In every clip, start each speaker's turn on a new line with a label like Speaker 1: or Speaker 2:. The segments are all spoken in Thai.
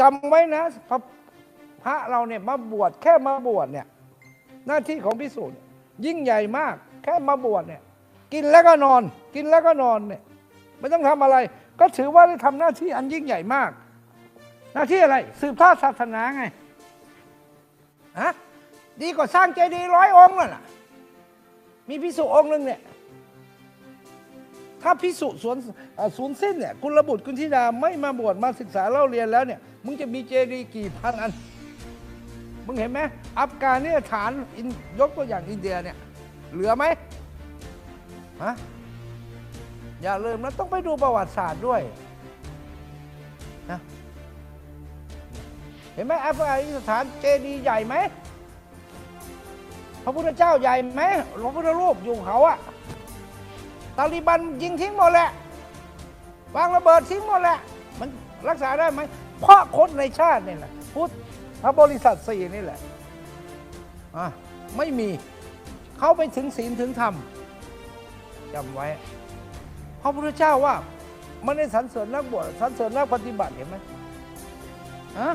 Speaker 1: จำไว้นะพระพระเราเนี่ยมาบวชแค่มาบวชเนี่ย หน้าที่ของพิสูจน์ยิ่งใหญ่มาก แค่มาบวชเนี่ย กินแล้วก็นอน กินแล้วก็นอนเนี่ย ไม่ต้องทำอะไร ก็ถือว่าได้ทำหน้าที่อันยิ่งใหญ่มาก หน้าที่อะไร สืบทอดศาสนาไงฮะดีกว่าสร้างเจดีย์ร้อยองค์นั่นน่ะมีพิสุองค์หนึ่งเนี่ย ถ้าพิสุสวนเอ่อศูนย์สิ้นเนี่ยกุลบุตรกุลธิดาไม่มาบวชมาศึกษาเล่าเรียนแล้วเนี่ยมึงจะมีเจดีย์กี่พันอัน มึงเห็นไหมอัฟกานิสถานอินยกตัวอย่างอินเดียเนี่ยเหลือไหมฮะอย่าลืมนะต้องไปดูประวัติศาสตร์ด้วยนะเห็นไหมอัฟกานิสถานเจดีย์ใหญ่ไหมพระพุทธเจ้าใหญ่ไหมหลวงพุทธรูปอยู่เขาอะ ตาลีบันยิงทิ้งหมดแหละวางระเบิดทิ้งหมดแหละ มันรักษาได้ไหม เพราะคนในชาตินี่แหละพุทธพระบริษัทสี่นี่แหละอะไม่มีเขาไปถึงศีลถึงธรรมจำไว้พระพุทธเจ้าว่ามันได้สรรเสริญนักบวชสรรเสริญนักปฏิบัติเห็นไหมฮะ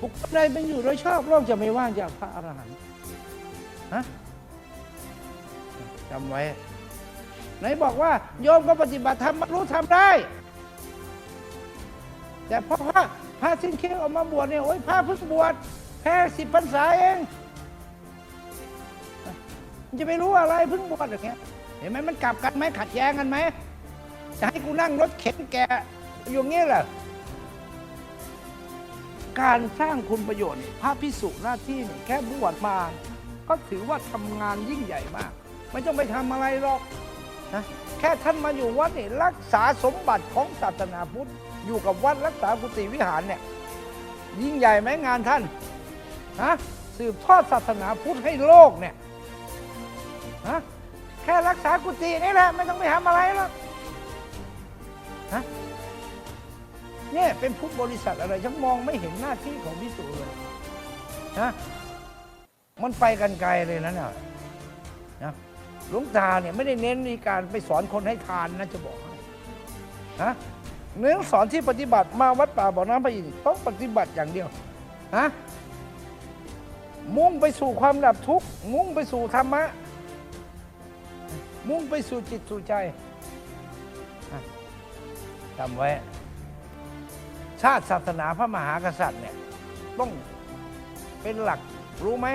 Speaker 1: บุคคลใดเป็นอยู่โดยชอบโลกจะไม่ว่างจากพระอรหันต์ฮะจำไว้ ไหนบอกว่าโยมก็ปฏิบัติธรรมบรรลุธรรมได้ แต่พอพระพระสิ้นเคียงออกมาบวชเนี่ยโอ้ยพระเพิ่งบวชแค่สิบพรรษาเองมันจะไปรู้อะไรเพิ่งบวชอย่างเงี้ยเห็นไหมมันกลับกันไหมขัดแย้งกันไหมจะให้กูนั่งรถเข็นแกอยู่เงี้ยเหรอการสร้างคุณประโยชน์พระพิสุหน้าที่นี่แค่บวชมา ก็ถือว่าทำงานยิ่งใหญ่มาก ไม่ต้องไปทำอะไรหรอก นะแค่ท่านมาอยู่วัดนี่รักษาสมบัติของศาสนาพุทธอยู่กับวัดรักษากุฏิวิหารเนี่ยยิ่งใหญ่ไหมงานท่านฮะสืบทอดศาสนาพุทธให้โลกเนี่ยฮะแค่รักษากุฏินี่แหละไม่ต้องไปทำอะไรหรอกฮะเนี่ยเป็นพุทธบริษัทอะไรฉันมองไม่เห็นหน้าที่ของพิสูจน์เลยนะมันไปกันไกลเลยนะเนี่ยนะ หลวงตาเนี่ยไม่ได้เน้นในการไปสอนคนให้ทานนะจะบอกให้ฮะเน้นสอนที่ปฏิบัติมาวัดป่าบ่อน้ำพระอินทร์ต้องปฏิบัติอย่างเดียวฮะมุ่งไปสู่ความดับทุกข์มุ่งไปสู่ธรรมะ มุ่งไปสู่จิตสู่ใจจำไว้ ชาติศาสนาพระมหากษัตริย์เนี่ยต้องเป็นหลักรู้ไหม